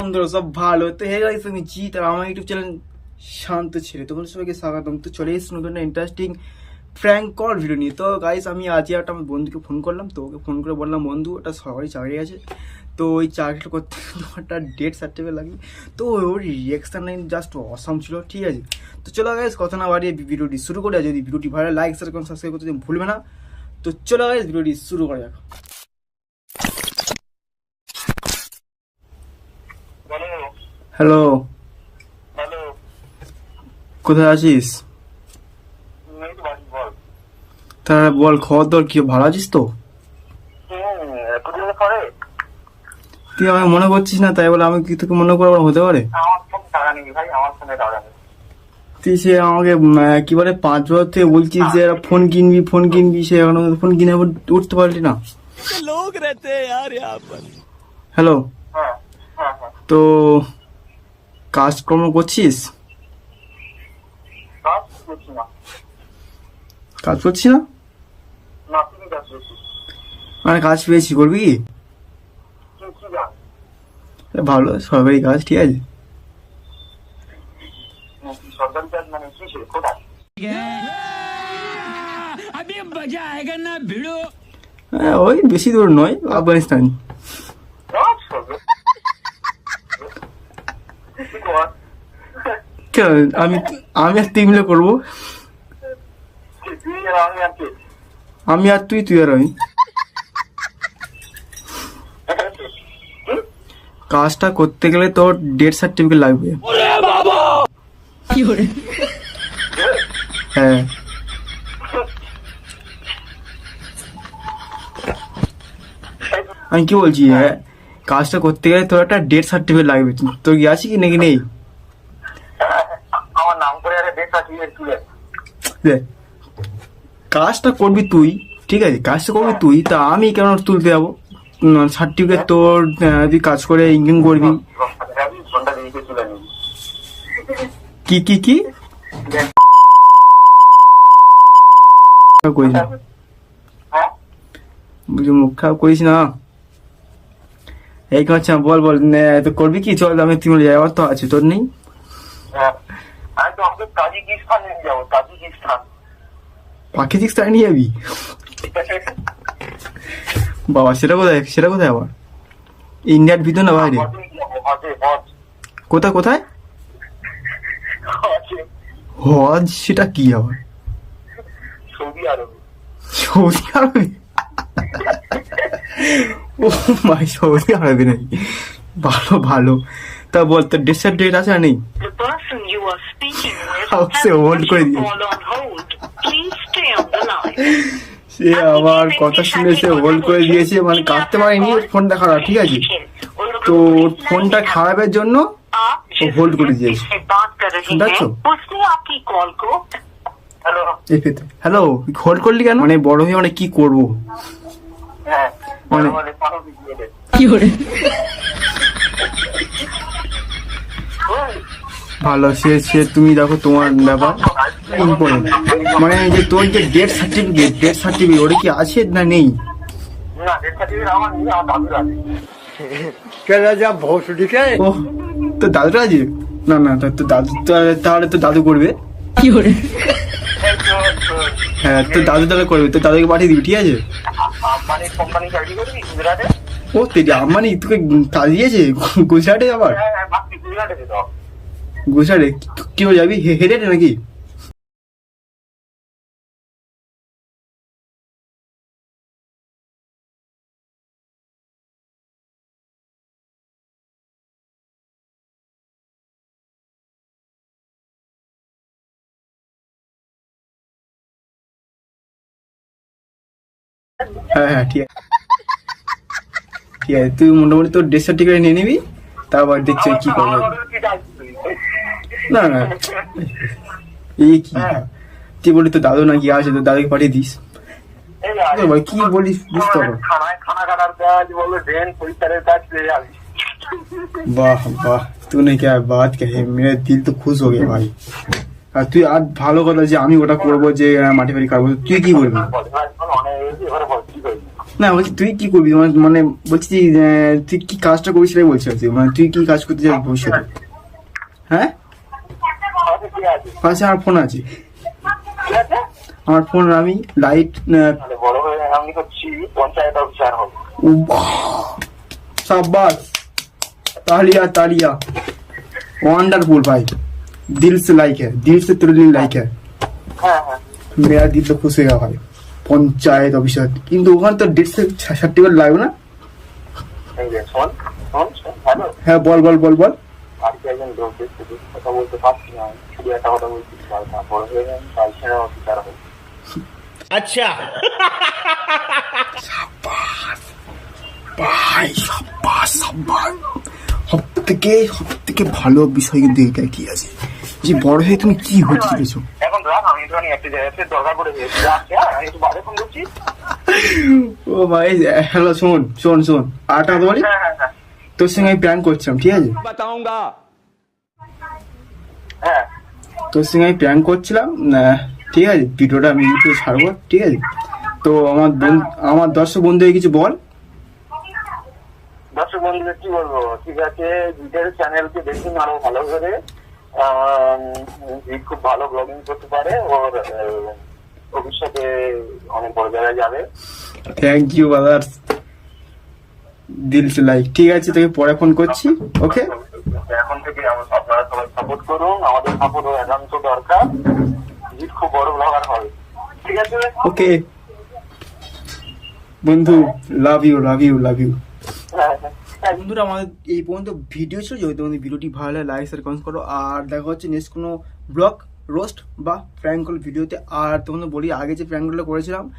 বন্ধুরা, সব ভালো। তো হে গাইস আমি জিৎ আর আমার ইউটিউব চ্যানেল শান্ত ছেলে। তখন সবাইকে স্বাগতম। তো চলে এসেছি নতুন ইন্টারেস্টিং ফ্র্যাঙ্ক কল ভিডিও নিয়ে। তো গাইস আমি আজকে একটা আমার বন্ধুকে ফোন করলাম। তো ওকে ফোন করে বললাম, বন্ধু, একটা সরকারি চাকরি আছে। তো ওই চাকরিটা করতে একটা ডেট সার্টিফিকেট লাগবে। তো ওর রিয়াকশান লাইন জাস্ট অসম ছিল, ঠিক আছে? তো চলো গাইস কথা না বাড়িয়ে ভিডিওটি শুরু করে। যদি ভিডিওটি ভালো লাইক শেয়ার করুন সাবস্ক্রাইব করতে ভুলবে না। তো চলো গাইস ভিডিওটি শুরু করা যাক বলো হ্যালো হ্যালো কোথায় আছিস? তাহলে বল খবর দর কি ভালো আছিস তো? তুই আমাকে মনে করছিস না তাই বলে আমি কি তোকে মনে করব হতে পারে? তুই সে আমাকে কি বলে পাঁচ বছর থেকে বলছিস যে ফোন কিনবি ফোন কিনবি সে এখন ফোন কিনে উঠতে পারলি না। হ্যালো তো কাজকর্ম করছিস? কাজ করছি না। মানে কাজ পেয়েছি করবি কি? ভালো সরকারি কাজ ঠিক আছে? হ্যাঁ, ওই বেশি দূর নয় আফগানিস্তান। কর। কেন? আমি আমি আর তুই মিলে করব? আমি আর তুই তুই আর আমি। কাজটা করতে গেলে তোর ডেথ সার্টিফিকেট লাগবে। হ্যাঁ। আমি কি বলছি হ্যাঁ? কাজটা করতে গেলে তোর একটা ডেথ সার্টিফিকেট লাগবে। তোর কি আছে কি নাকি নেই? আমার নাম করে আরে ডেট সার্টিফিকেট তুলে। দেখ কাজটা করবি তুই ঠিক আছে? কাজটা করবি তুই তা আমি কেন তুলতে যাব? সার্টিফিকেট তোর তুই কাজ করে ইনকাম করবি। কি কি কি? বলছি মুখ খারাপ করিস না। এই আচ্ছা বল বল তো করবি কি? চল আমি তিমলে যাই আমার তো আছে তোর নেই? হ্যাঁ। আমি তো তাজিকিস্তান নিয়ে যাব তাজিকিস্তান পাকিস্তান নিয়ে যাবি? বাবা সেটা কোথায়? সেটা কোথায় আবার? ইন্ডিয়ার ভিতর না বাইরে? হজে, হজ। কোথায় কোথায়? হজ সেটা কি আবার? সৌদি আরবে। সৌদি আরবে? ও ভাই সৌদি আরবে নেই ভালো ভালো। তা বল তোর ডেসের ডেট আছে নেই? হাউসে হোল্ড করে দিয়ে সে আমার কথা শুনে সে হোল্ড করে দিয়েছে মানে কাটতে পারেনি ফোনটা খারাপ ঠিক আছে? তো ফোনটা খারাপের জন্য ও হোল্ড করে দিয়েছে। শুনতে পাচ্ছ হ্যালো হোল্ড করলি কেন? মানে বড় হয়ে মানে কি করব? হ্যাঁ। মানে- বলে পারো ভালো সে সে তুমি দেখো তোমার ব্যাপার। ইম্পর্টেন্ট মানে যে তোর যে ডেথ সার্টিফিকেট ডেথ সার্টিফিকেট ওটা কি আছে না নেই? ডেট তো দাদুটা আছে? না না তা- তো দাদু তা- তাহলে তো দাদু করবে। তো, তো, হ্যাঁ তো দাদু তাহলে করবে তো দাদুকে পাঠিয়ে দিবি ঠিক আছে? আম্বানি কোম্পানি চাকরি করবি গুজরাটে। ও তেরি আম্বানি তোকে কাজ দিয়েছে? গুজরাটে আবার? হ্যাঁ হ্যাঁ গুজরাটে তো। গুজরাটে? কি- কি যাবি? হে- হেঁটে নাকি? হ্যাঁ হ্যাঁ তুই মোটামুটি তোর ড্রেস সার্টিফিকেট নিয়ে নিবি, তারপর দেখছি কি করব। না না এই কি? তুই বলি তোর দাদু নাকি আছে, তোর দাদুকে পাঠিয়ে দিস। কি বলিস, বুঝতে বাহ বাহ, তুই কে বাদ কে মেরে দিল তো খুশ হয়ে ভাই। আর তুই আর ভালো কথা যে আমি ওটা করব যে, মাটি ফাটি কাটবো, তুই কি করবি না বলছি তুই কি করবি মানে মানে বলছি যে, আহ, তুই কি কাজটা করবি সেটাই বলছি আর কি। মানে তুই কি কাজ করতে চাস ভবিষ্যতে হ্যাঁ আচ্ছা ঠিক আছে পাশে আমার ফোন আছে ঠিক আছে আমার ফোন আমি লাইট তাহলে বড় হয়ে আমি হচ্ছি পঞ্চায়েত অফিসার হবো शाबाश तालिया तालिया वंडरफुल भाई दिल से लाइक है दिल से तेरे लिए लाइक है হ্যাঁ হ্যাঁ मेरा दिल तो खुश होगा भाई পঞ্চায়েত অফিসার কিন্তু ওখানে তো ডেট সার্টিফিকেট লাগবে না? হ্যাঁ বল বল বল বল। আচ্ছা। ভাই সব থেকে সব থেকে ভালো বিষয় কিন্তু এটা কি আছে? যে বড় হয়ে তুমি কি হতে চলেছো এখন রাখ আমি একটুখানি একটা জায়গাতে দরকার পড়ে গেছি। রাখছি হ্যাঁ আমি একটু বাড়ি ফোন করছি। ও ভাই হ্যালো শোন শোন শোন। আটা বলি হ্যাঁ, হ্যাঁ, হ্যাঁ। তোর সঙ্গে আমি প্ল্যান করছিলাম ঠিক আছে? বাতাউঙ্গা। হ্যাঁ। তোর সঙ্গে আমি প্ল্যান করছিলাম ঠিক আছে ভিডিওটা আমি ইউটিউবে ছাড়বো ঠিক আছে? তো আমার আমার দর্শক বন্ধুকে কিছু বল। দর্শক বন্ধুদের কি বলব? ঠিক আছে দুইটার চ্যানেলকে দেখুন আরও ভালো করে। খুব ভালো ব্লগিং করতে পারে ওর ভবিষ্যতে অনেক বড় জায়গায় যাবে। থ্যাংক ইউ ব্রাদার্স দিল লাইক ঠিক আছে তোকে পরে ফোন করছি ওকে এখন থেকে আপনারা সবাই সাপোর্ট করুন আমাদের সাপোর্ট একান্ত দরকার। জিৎ খুব বড় ব্লগার হবে। ঠিক আছে? ওকে বন্ধু love you love you love you হ্যাঁ। হ্যাঁ বন্ধুরা, আমাদের এই পর্যন্ত ভিডিও ছিল। যদি তোমাদের ভিডিওটি ভালো লাগে লাইক শেয়ার কমেন্ট করো। আর দেখা হচ্ছে নেক্সট কোনো ব্লগ রোস্ট বা প্র্যাঙ্ক কল ভিডিওতে আর তোমাদের বলি, আগে যে প্র্যাঙ্কগুলো করেছিলাম,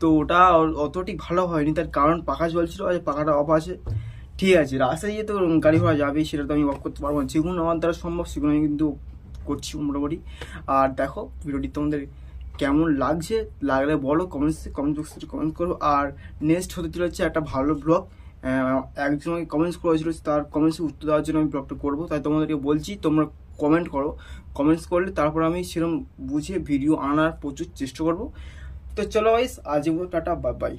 তো ওটা অ- অত ঠিক ভালো হয়নি। তার কারণ পাখা চলছিল আর পাখাটা অফ আছে। ঠিক আছে, রাস্তায় গিয়ে তো গাড়ি ঘোড়া যাবে, সেটা তো আমি অফ করতে পারব না। যেগুলো আমার দ্বারা সম্ভব, সেগুলো আমি কিন্তু করছি মোটামুটি। আর দেখো ভিডিওটি তোমাদের কেমন লাগছে? লাগলে বলো কমেন্টসে কমেন্ট বক্সে কমেন্ট করো। আর নেক্সট হতে চলেছে একটা ভালো ব্লগ একজন আমাকে কমেন্টস করেছিল তার কমেন্টসে উত্তর দেওয়ার জন্য আমি ব্লগটা করব। তাই তোমাদেরকে বলছি, তোমরা কমেন্ট করো। কমেন্টস করলে তারপর আমি সেরকম বুঝে ভিডিও আনার প্রচুর চেষ্টা করব। তো চলো গাইস আজ টাটা বাই বাই